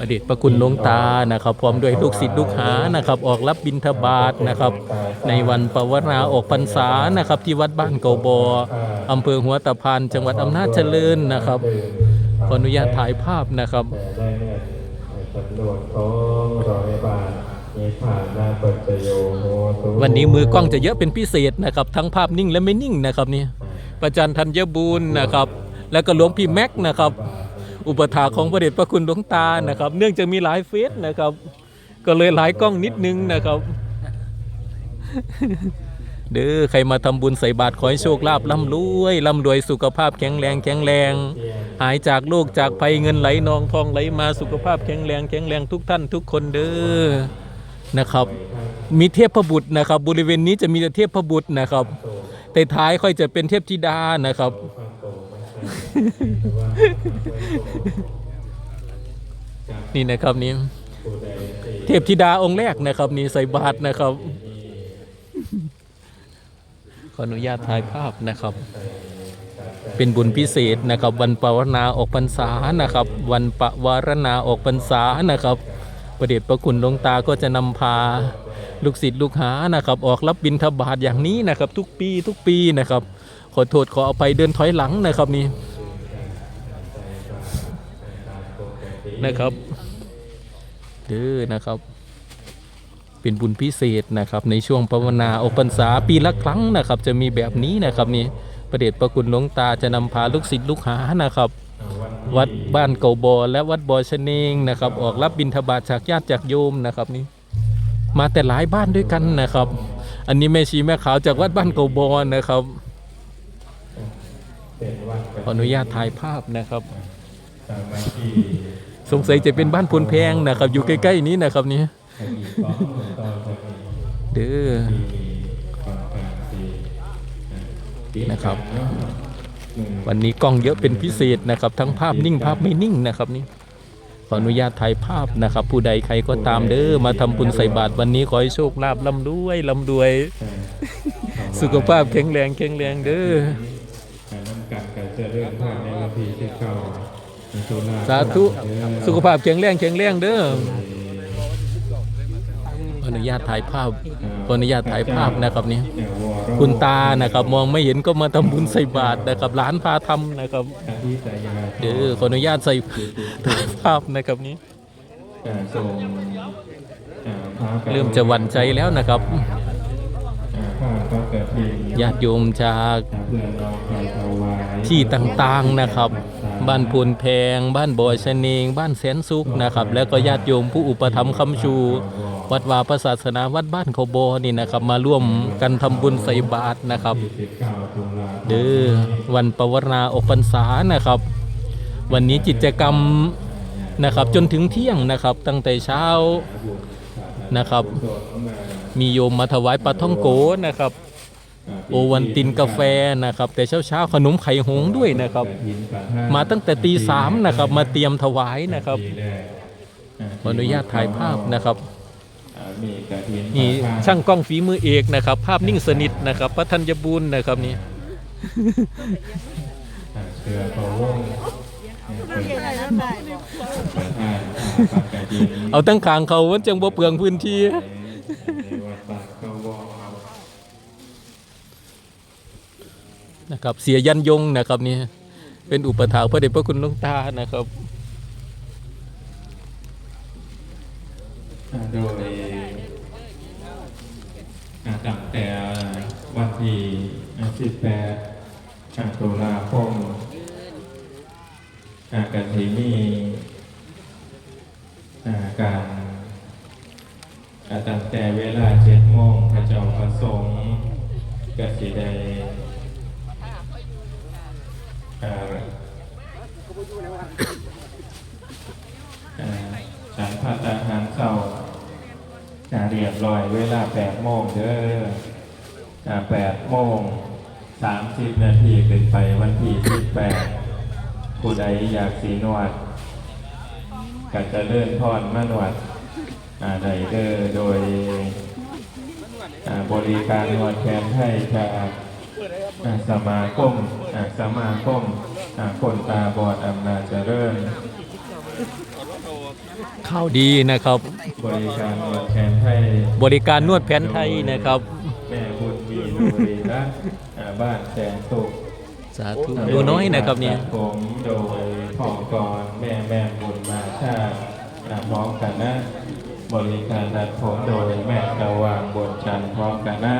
อดีตประคุณหลวงตานะครับ พร้อมด้วยลูกศิษย์ลูกหานะครับ ออกรับบิณฑบาตนะครับ ในวันปวารณาออกพรรษานะครับ ที่วัดบ้านเกาบออำเภอหัวตะพานจังหวัดอำนาจเจริญนะครับขออนุญาตถ่ายภาพนะครับวันนี้มือกล้องจะเยอะเป็นพิเศษนะครับ ทั้งภาพนิ่งและไม่นิ่งนะครับนี่ประจันธัญบูรณ์นะครับ แล้วก็หลวงพี่แม็กนะครับ อุปถาของพระเดชพระคุณหลวงตานะครับ เนื่องจากมีหลายเฟสนะครับ ก็เลยหลายกล้องนิดนึงนะครับเด้อใครมาทำบุญใส่บาตรขอให้โชคลาภร่ำรวยร่ำรวยสุขภาพแข็งแรงแข็งแรง หายจากโรคจากภัยเงินไหลนองทองไหลมาสุขภาพแข็งแรงแข็งแรงทุกท่านทุกคนเด้อนะครับ มีเทพบุตรนะครับ บริเวณนี้จะมีแต่เทพบุตรนะครับแต่ท้ายค่อยจะเป็นเทพธิดานะครับ นี่นะครับนี่เทพธิดาองค์แรกนะครับ นี่ใส่บาตรนะครับ ขออนุญาตถ่ายภาพนะครับ เป็นบุญพิเศษนะครับ วันปวารณาออกพรรษานะครับ วันปวารณาออกพรรษานะครับประเดชพระคุณหลวงตาก็จะนำพาลูกศิษย์ลูกหานะครับ ออกรับบิณฑบาตอย่างนี้นะครับ ทุกปีทุกปีนะครับ ขอโทษขออภัยเดินถอยหลังนะครับนี่ นะครับเด้อนะครับ เป็นบุญพิเศษนะครับ ในช่วงภาวนาออกพรรษาปีละครั้งนะครับ จะมีแบบนี้นะครับนี่ประเดชพระคุณหลวงตาจะนำพาลูกศิษย์ลูกหานะครับ วัดบ้านเก่าบอและวัดบอชะเนงนะครับ ออกรับบิณฑบาตจากญาติจากโยมนะครับนี่มาแต่หลายบ้านด้วยกันนะครับ อันนี้แม่ชีแม่ขาวจากวัดบ้านเก่าบอนะครับขออนุญาตถ่ายภาพนะครับ สามัคคีสงสัยจะเป็นบ้านพลแพงนะครับ อยู่ใกล้ ๆ นี้นะครับนี่ให้มีของตอนจะมีเด้อมีความการดีนะครับหนึ่งวันนี้กล้องเยอะเป็นพิเศษนะครับ ทั้งภาพนิ่งภาพไม่นิ่งนะครับนี่ขออนุญาตถ่ายภาพนะครับ ผู้ใดใครก็ตามเด้อมาทำบุญใส่บาตรวันนี้ขอให้โชคลาภร่ำรวยร่ำรวย สุขภาพแข็งแรงแข็งแรงเด้อการน้ำกันการเจริญพรในวันที่ที่เก้าในตุลา สาธุ สุขภาพแข็งแรงแข็งแรงเด้อขออนุญาตถ่ายภาพขออนุญาตถ่ายภาพนะครับนี่คุณตานะครับมองไม่เห็นก็มาทำบุญใส่บาตรนะครับร้านพาทำนะครับเด้อขออนุญาตใส่ถ่ายภาพนะครับนี้ส่งอ่าพระเริ่มจะหวั่นใจแล้วนะครับอ่าพระก็เกิดเพลงญาติโยมจากเพื่อเราไปถวายที่ต่างๆนะครับ บ้านพูนแพง บ้านบ่อชะเนงบ้านแสนสุขนะครับ แล้วก็ญาติโยมผู้อุปถัมภ์คำชู วัดวาพระศาสนาวัดบ้านเขาบอนี่นะครับ มาร่วมกันทำบุญใส่บาตรนะครับเด้อวันปวารณาออกพรรษานะครับ วันนี้กิจกรรมนะครับจนถึงเที่ยงนะครับ ตั้งแต่เช้านะครับ มีโยมมาถวายปลาท่องโกนะครับ โอวันตินกาแฟนะครับ แต่เช้าเช้าๆขนมไข่หงส์ด้วยนะครับ มาตั้งแต่ตีสามนะครับ มาเตรียมถวายนะครับขออนุญาตถ่ายภาพนะครับมีกระถินนี่ช่างกล้องฝีมือเอกนะครับ ภาพนิ่งสนิทนะครับพระธัญบุญนะครับนี่เสือพระวงศ์เป็นประธานปักกระถินเอาตั้งขางเขามันจังบ่เปลืองพื้นที่ ในวัดป่าเขาวง นะครับ เสียยันยงนะครับนี่เป็นอุปถาพระเดชพระคุณหลวงตานะครับโดยตั้งแต่วันที่18ตุลาคมกันที่มีการตั้งแต่เวลาเจ็ดโมงพระเจ้าประสงค์กสิได้อ่าอ่าฉันพัตตาหารเศร้า อ่าเรียบร้อยเวลา แปดโมงเด้ออ่าแปดโมงสามสิบนาทีขึ้นไปวันที่สิบแปดผู้ใดอยากสีนวดก็จะเลื่อนพรมานวดอ่าใดเด้อโดยอ่าบริการนวดแขนไทยจากสมาคมสมาคมคนตาบอดอำนาจเจริญ ข้าวดีนะครับ บริการนวดแขนไทยบริการนวดแผนไทยนะครับ แม่บุญมีนุรีนะอ่าบ้านแสนสุข สาธุดูน้อยนะครับเนี่ย ผมโดยพ่อกรแม่แม่บุญมาชาติอ่าพร้อมกันนะบริการดัดผมโดยแม่กระวางบนจันทร์พร้อมกันนะ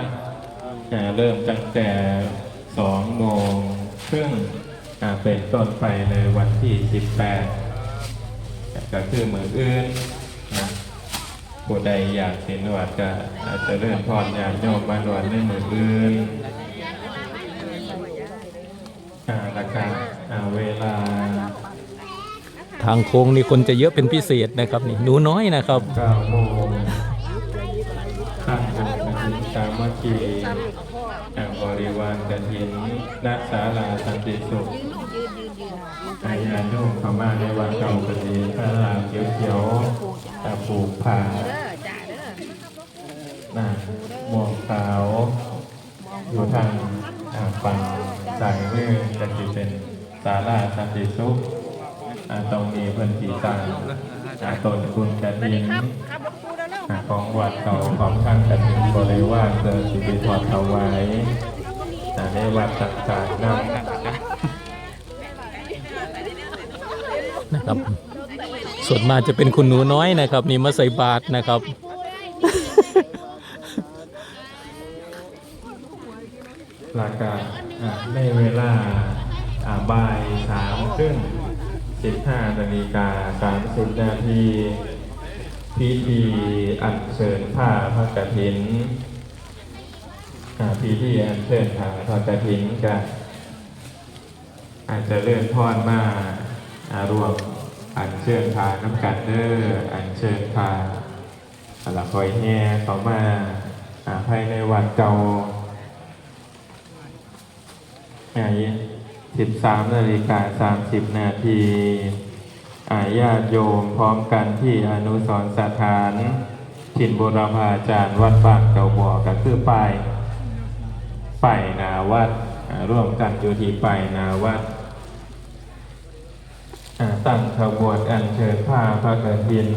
อ่าเริ่มตั้งแต่สองโมงครึ่งอ่าเป็นต้นไปในวันที่ 18 ก็คือมืออื่นนะผู้ใดอยากสินวดก็อาจจะเริ่มพรญาติโยมมานวดในมืออื่นอ่าแล้วก็อ่าเวลา ทางโค้งนี่คนจะเยอะเป็นพิเศษนะครับนี่หนูน้อยนะครับ9โมงตั้งวงกฐินสามัคคีอ่าบริวารกฐินณศาลาสันติสุข อาญาโยมเข้ามาในวันเก่ากฐินพระรามเขียวๆตะปูกผ่าหน้าหมวกขาวอยู่ทางฝั่งสายมือจะที่เป็นศาลาสันติสุขตรงนี้เพิ่อนสีตางอ่าตนคุณกระถินอ่าของวัดเก่าของข้างกระถินบริวารเกิดสิริพรถวายอ่ในวัดต่างๆนำ นะครับส่วนมากจะเป็นคุณหนูน้อยนะครับ นี่มาใส่บาตรนะครับ หลักการในเวลาบ่ายสามครึ่งสิบห้านาฬิกาสามสิบนาทีพิธีอัญเชิญผ้าพระกฐินอ่าพิธีอัญเชิญผ้าพระกฐินกันอาจจะเลื่อนพรมาอารวม อัญเชิญผ้าน้ำกันเดอร์อัญเชิญผ้าอะละคอยแห่เขามาอาภายในวัดเก่าอายุ13นาฬิกา30นาทีอาญาติโยมพร้อมกันที่อนุสรสถานถิ่นโบราพาจารย์วัดบางเก่าบ่อก็คือไป้ายป้ายนาวัดร่วมกันอยู่ที่ป้ายนาวัด ตั้งขบวนอัญเชิญผ้าพระกฐิน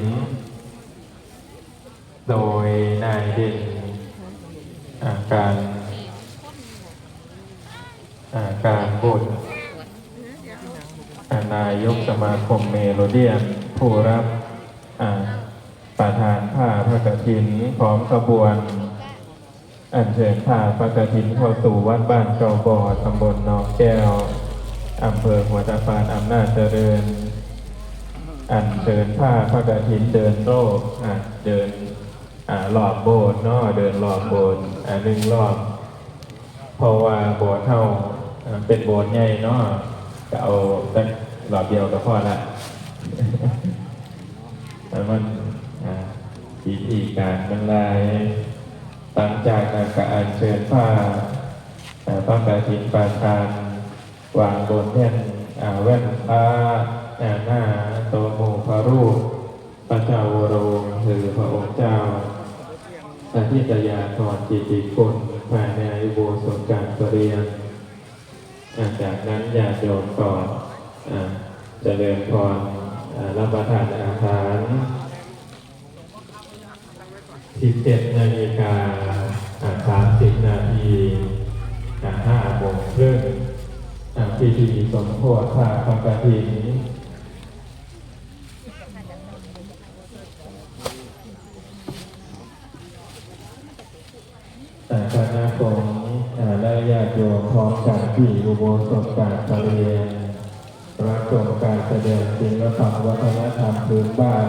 โดยนายเด่นการการบุญอ่านายกสมาคมเมโลเดียนผู้รับประธานผ้าพระกฐินพร้อมขบวน อัญเชิญผ้าพระกฐินเข้าสู่วัดบ้านเกาบอตำบลหนองแก้ว อำเภอหัวตะพานอำนาจเจริญ อัญเชิญผ้าพระกฐินเดินโลกอะเดินอ่ารอบโบสถ์เนาะเดินรอบโบสถ์อ่าหนึ่งรอบเพราะว่าโบสถ์เท่าอ่าเป็นโบสถ์ใหญ่เนาะก็เอาแต่รอบเดียวก็พอละแล้วมันอ่าพิธีการบรรลัยหลังจากนั้นก็อัญเชิญผ้าพระกฐินประทาน วางบนแท่นแว่นพระอ่าหน้าโตโมพระรูป พระเจ้าวโรมคือพระองค์เจ้าอาทิตยาธรจิติคุณภายในอุโบสถการเรียนจากนั้นญาติโยมก่อนอ่าเจริญพรอ่ารับประทานอาหาร17นาฬิกาอ่า30นาทีอ่า5โมงครึ่ง พิธีสมโภชผ้าพระกฐินอ่าคณะสงฆ์และญาติโยมพร้อมกันที่อุโบสถการประเรียนรับชมการแสดงศิลปะวัฒนธรรมพื้นบ้าน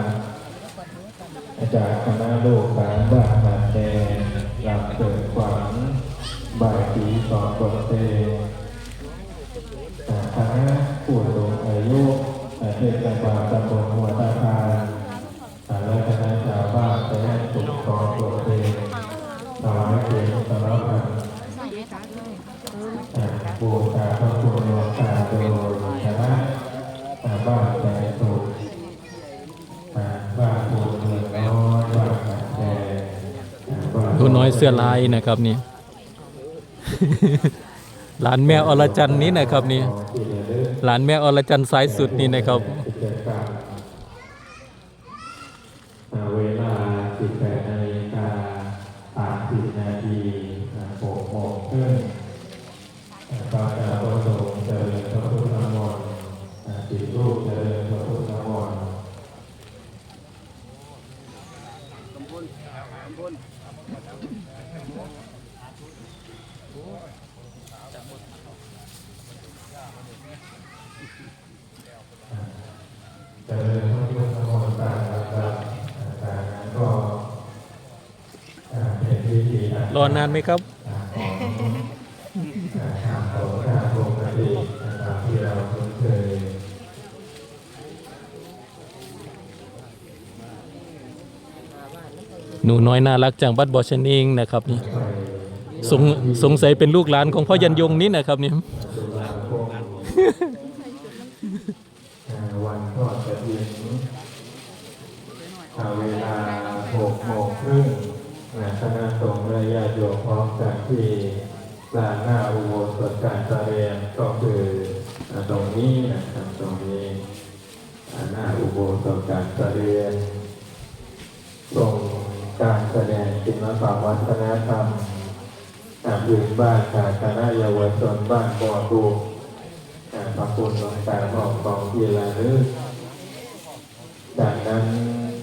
อาจารย์คณะโลกการบ้านหาดแดงลำเกิดขวัญบ่ายสีสอนบทเพลงอ่า คณะผู้สูงอายุอ่าเทศบาลตำบลหัวตาพานอ่าและคณะชาวบ้านจะได้สุขสอนบทเพลงถวายเกียรติสารพันอ่าบูชาพระคุณหลวงตาโดยคณะบ้านใจสุขอ่าบ้านปูเมืองน้อยบ้านแดงดูน้อยเสื้อลายนะครับนี่ หลานแม่อรจันนี้นะครับนี่หลานแม่อรจันสายสุดนี่นะครับเวลา18นาฬิกา30นาที6โมงครึ่งอ่าพระอาจารย์ประสงค์เจริญพระพุทธมนต์อ่าสิบรูปเจริญพระพุทธมนต์ เจริญพระพุทธมนต์ตามลำดับอ่าจากนั้นก็อ่าเป็นพิธีรอนานไหมครับของอ่าทางโสดาปกตินะครับที่เราคุ้นเคยหนูน้อยน่ารักจังบัดบอชนเองนะครับนี่ สงสงสัยเป็นลูกหลานของพ่อยันยงนี่นะครับนี่ตุลาคมอ่าวันทอดกฐินอ่าเวลาหกโมงครึ่งนะคณะสงฆ์และญาติโยมพร้อมกันที่ลานหน้าอุโบสถการแสดงก็คืออ่าตรงนี้นะครับตรงนี้อ่าหน้าอุโบสถการแสดงส่งการแสดงศิลปวัฒนธรรม อ่าพื้นบ้านจากคณะเยาวชนบ้านบ่อดูอ่าพระคุณหลวงตาหมอกของกีฬาลึกจากนั้น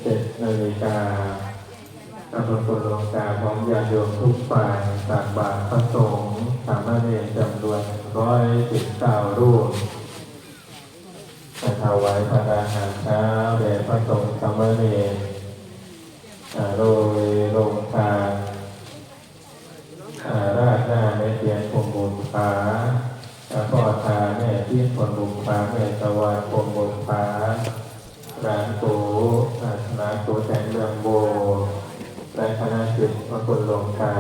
เจ็ดนาฬิกาอำเภอคนลงกาพร้อมญาติโยมทุกฝ่ายตักบาตรพระสงฆ์สามเณรจำนวนร้อยสิบเก้ารูปจะถวายพระอาหารเช้าแด่พระสงฆ์สามเณร ที่พรมบุญฟ้าแม่ตวันพรมบุญฟ้าร้านโกอาร้าโกแสงเมืองโบและคณะจิตพระคุณลงคา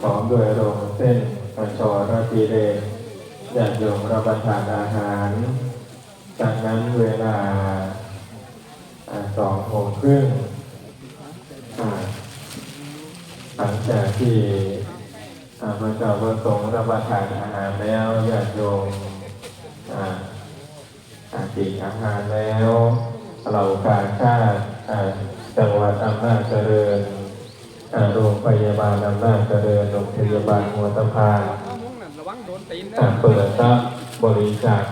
พร้อมด้วยโรงเส้นกระชอราตีเดชญาติโยมรับประทานอาหาร จากนั้นเวลาสองโมงครึ่งหลังจากที่พระเจ้าประสงค์รับประทานอาหารแล้วญาติโยม อาติอาหารแล้วเหล่าการชาติอ่าจังหวัดอำนาจเจริญอ่าโรงพยาบาลอำนาจเจริญโรงพยาบาลหัวตะพานอ่าเปิดรับบริจาค